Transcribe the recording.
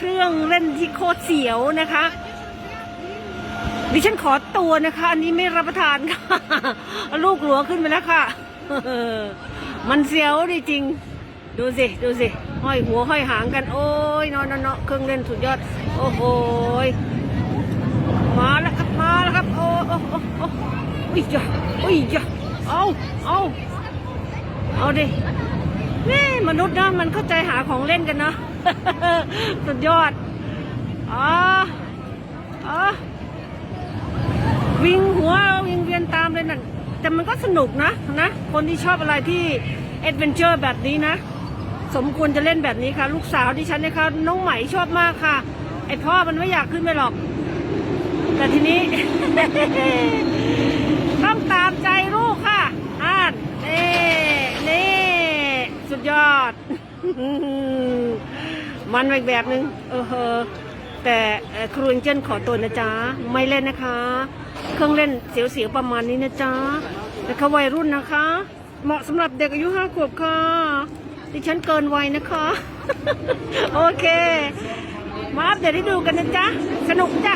เครื่องเล่นที่โคตรเสียวนะคะ ดิฉันขอตัวนะคะ อันนี้ไม่รับประทานค่ะ ลูกหลวงขึ้นไปแล้วค่ะ มันเสียวดิจริง ดูสิ ดูสิ ห้อยหัวห้อยหางกัน โอ้ยนอนนอนนอนเครื่องเล่นสุดยอด โอ้โหยมาแล้วครับ มาแล้วครับ โอ้โอ้โอ้โอ้อุ้ยจ้ะอุ้ยจ้ะเอาเอาเอาดินี่มนุษย์นะมันเข้าใจหาของเล่นกันเนาะ สุดยอด อ๋อ อ๋อ วิ่งหัววิ่งเวียนตามเลยนั่นแต่มันก็สนุกนะนะ คนที่ชอบอะไรที่เอ็ดเวนเจอร์แบบนี้นะ สมควรจะเล่นแบบนี้ค่ะ ลูกสาวดิฉันนะคะน้องไหมชอบมากค่ะ ไอพ่อมันไม่อยากขึ้นไปหรอก แต่ทีนี้ ต้องตามใจลูกค่ะ อ่านนี่นี่สุ ดยอดมันอีกแบบนึง เออเฮอแต่ครูเอ็นเจนขอตัวนะจ๊ะ ไม่เล่นนะคะ เครื่องเล่นเสียวๆประมาณนี้นะจ๊ะแต่เขาวัยรุ่นนะคะ เหมาะสำหรับเด็กอายุห้าขวบค่ะ ดิฉันเกินวัยนะคะ โอเค มาอัปเดตให้ดูกันนะจ๊ะ สนุกจ้ะ